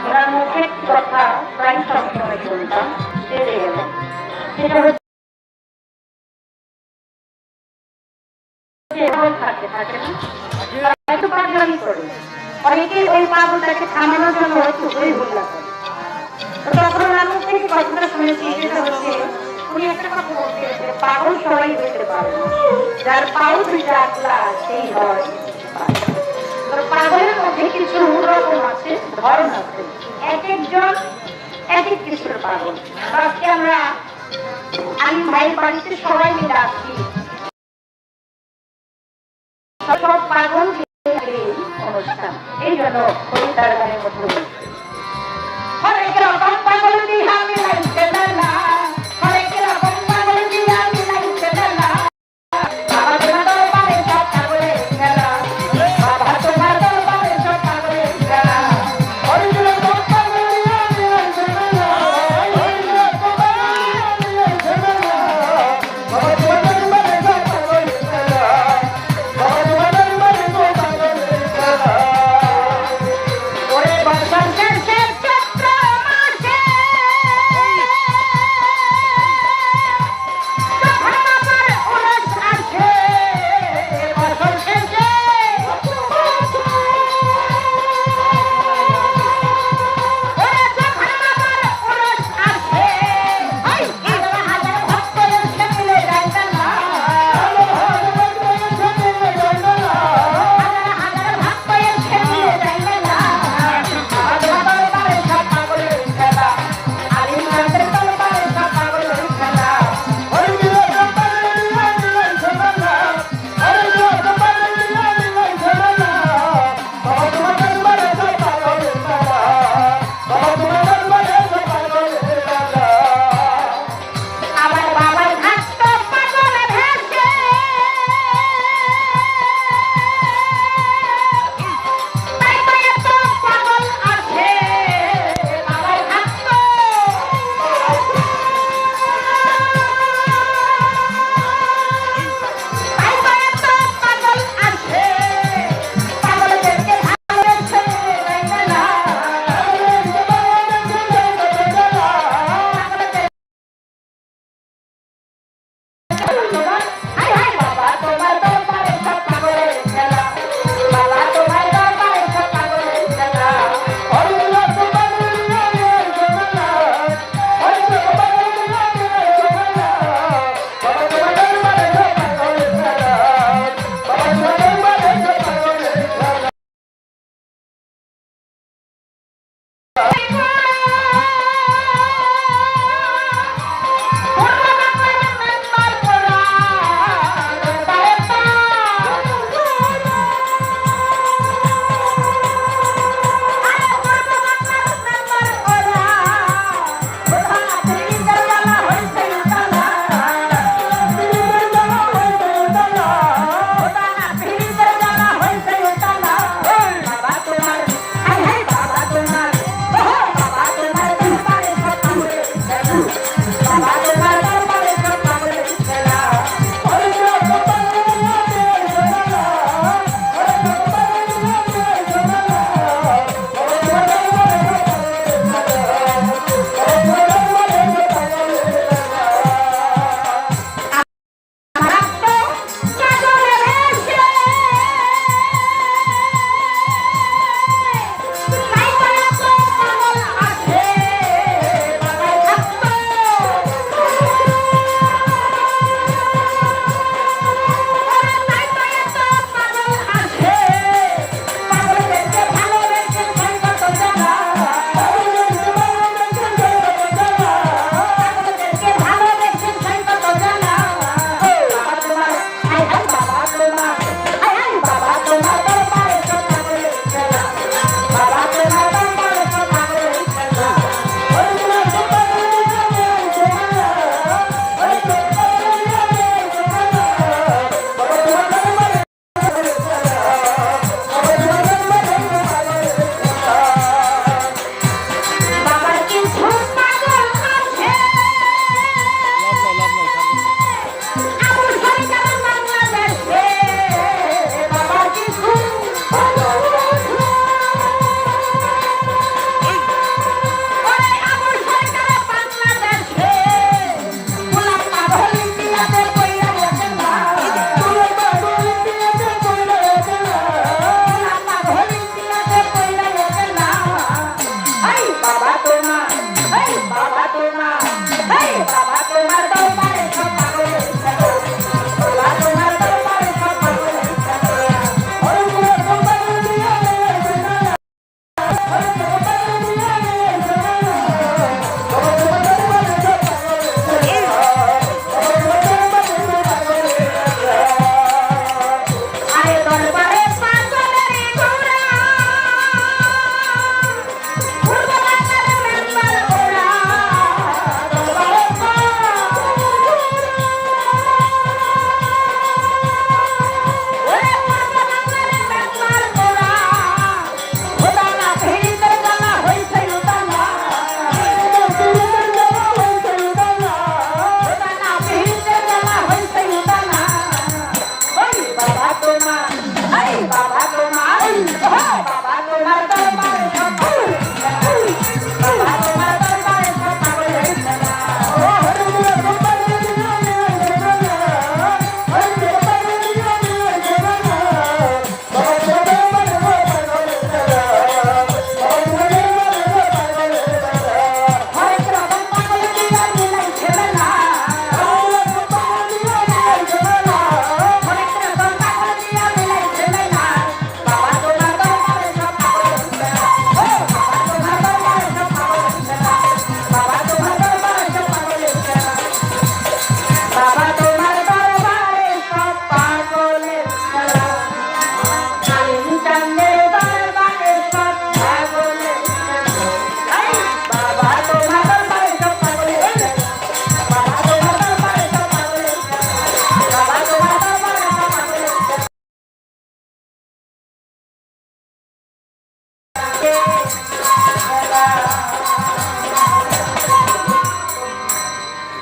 ওনার মুখে কথা ওই পাগলটাকে থামানোর জন্য একটু ঘুরে ঘুরলা করে তখন আমি একটা কথা বলতে যে পাগল সবাই হতে পারে, যার পাও দুইটা আকলা সেই হয় কিছু রকম আছে ধরন আছে। এক একজন, এক এক কিছুর আজকে আমরা আমি ভাইয়ের বাড়িতে সবাই মিলে আসছি। সব পাগল অনুষ্ঠান। এই জন্য কবিতার গানের মধ্যে রকম পাগল বিহামি